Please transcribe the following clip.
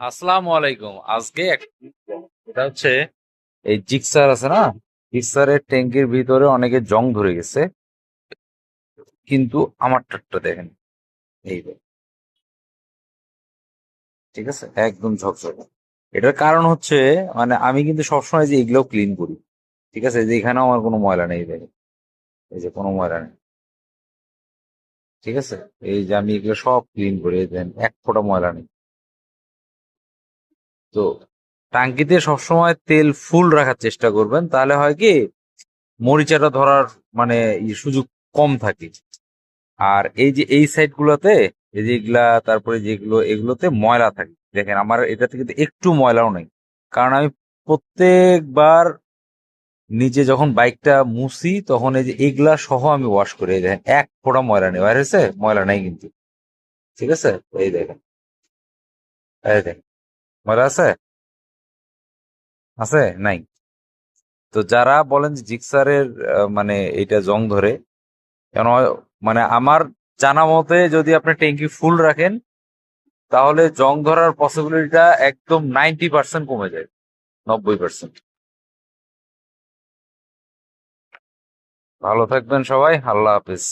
আসসালামু আলাইকুম। আজকে এটা হচ্ছে এই জিক্সার আছে না? জিক্সারের ট্যাঙ্কের ভিতরে অনেকে জং ধরে গেছে। কিন্তু আমার টাটটা দেখেন। এই। ঠিক আছে? একদম ঝকঝকে। এটার কারণ হচ্ছে মানে আমি কিন্তু সবসময় যে এগুলো ক্লিন করি। ঠিক আছে? যে এখানেও আমার কোনো ময়লা নেই দেখেন এই যে কোনো ময়লা নেই। ঠিক আছে? এই যে আমি এগুলো সব ক্লিন করি দেখেন এক ফোঁটা ময়লা নেই। তো টাঙ্কিতে সবসময় তেল ফুল রাখার চেষ্টা করবেন, তাহলে হয় কি মরিচাটা ধরার মানে সুযোগ কম থাকে। আর এই যে এই সাইড গুলোতে এই যে এগুলা, তারপরে যেগুলো, এগুলোতে ময়লা থাকে। দেখেন আমার এটাতে কিন্তু একটু ময়লাও নেই। কারণ আমি প্রত্যেকবার নিচে যখন বাইকটা মুছি, তখন এই যে এগুলা সহ আমি ওয়াশ করি। দেখেন, এক ফোঁটা ময়লা নেই। বাইরে ময়লা নেই কিন্তু। ঠিক আছে? এই দেখেন। দেখেন। ময়লা আছে? আছে? নাই। তো যারা বলেন যে জিক্সারের মানে এটা জং ধরে, কেন মানে আমার জানা মতে যদি আপনি ট্যাঙ্কি ফুল রাখেন, তাহলে জং ধরার পসিবিলিটিটা একদম নাইনটি পার্সেন্ট কমে যায়, নব্বই পার্সেন্ট ভালো থাকবেন সবাই, আল্লাহ হাফিজ।